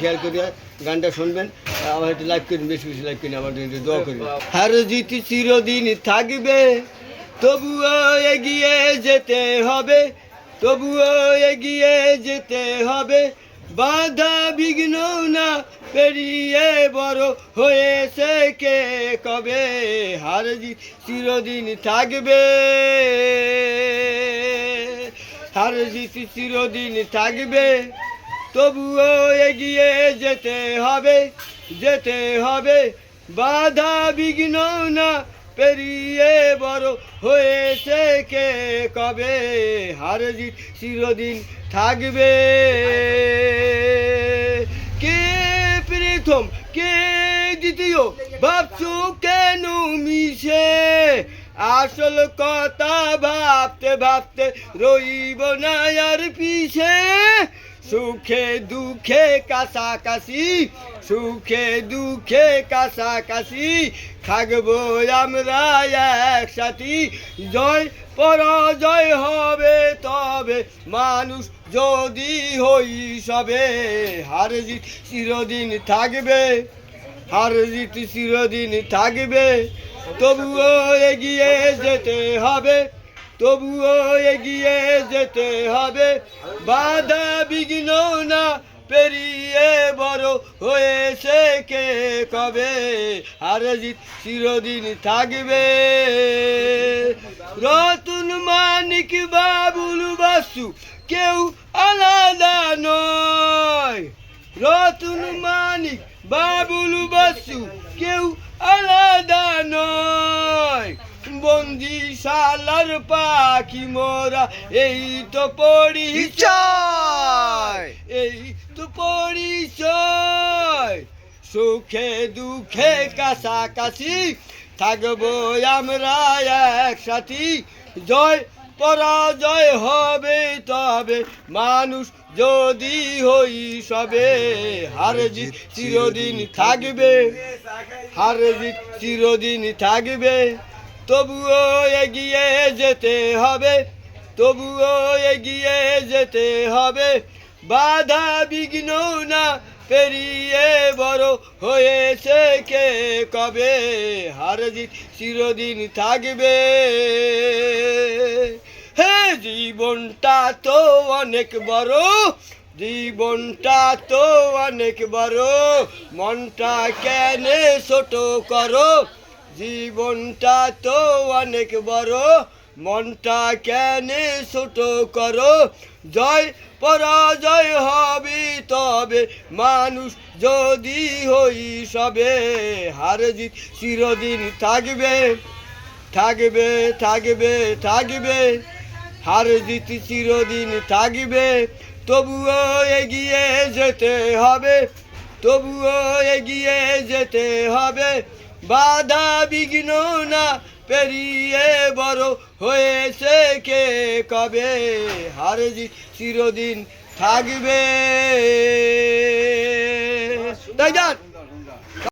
খেয়াল করি গানটা শুনবেন আমার একটু লাইভ করেন বেশি বেশি লাইভ করেন আমার জন্য দোয়া করি। হার জিত চিরদিন থাকবে তবুও এগিয়ে যেতে হবে তবুও এগিয়ে যেতে হবে। বাধা বিঘ্ন না পেরিয়ে বড় হয়েছে কে কবে? হার চিরদিন থাকবে। হার জিত চিরদিন থাকবে। তবুও এগিয়ে যেতে হবে যেতে হবে। বাধা বিঘ্ন না পেরিয়ে বড় হয়েছে কে কবে? হার জিত চিরদিন থাকবে। কে প্রথম, কে দ্বিতীয়, ভাবছ কেন মিশে? আসল কথা ভাবতে ভাবতে রইব না আর পিছে। সুখে দুঃখে কাছাকাছি, সুখে দুঃখে কাছাকাছি থাকব আমরা একসাথে। জয় পরাজয় হবে তবে, মানুষ যদি হই সবে, হার জিত চিরদিন থাকবে, হার জিত চিরদিন থাকবে। তবুও এগিয়ে যেতে হবে। তবুও এগিয়ে যেতে হবে। বাধা বিঘ্ন না পেরিয়ে বড় হয়েছে কে কবে? আর জিত চিরদিন থাকবে। রতন মানিক বাবুল বাসু কেউ আলাদা নয়। রতন মানিক বাবুল বাসু কেউ আলাদা নয়। বন্দি শালার পাখি মোরা, এই তো পরিচয়, এই তো পরিচয়। সুখে দুঃখে কাছাকাছি থাকব আমরা একসাথে। জয়, পরাজয় হবে তবে, মানুষ যদি হই সবে, হার জিত চিরদিন থাকবে। হার জিত চিরদিন থাকবে। তবুও এগিয়ে যেতে হবে, তবুও এগিয়ে যেতে হবে। বাধা বিঘ্ন না পেরিয়ে বড় হয়েছে কে কবে? হার জিত চিরদিন থাকবে। হে জীবনটা তো অনেক বড়, জীবনটা তো অনেক বড়। মনটা কেন ছোট করো? জীবনটা তো অনেক বড়, মনটা কেনে ছোট করো। জয় পরাজয় হবে তবে, মানুষ যদি হই সবে, হার জিত চিরদিন থাকবে থাকবে থাকবে থাকবে। হার জিত চিরদিন থাকবে, তবুও এগিয়ে যেতে হবে, তবুও এগিয়ে যেতে হবে। বাধা বিঘ্ন না পেরিয়ে বড় হয়েছে কে কবে? হারে চিরদিন থাকবে। তাই যান।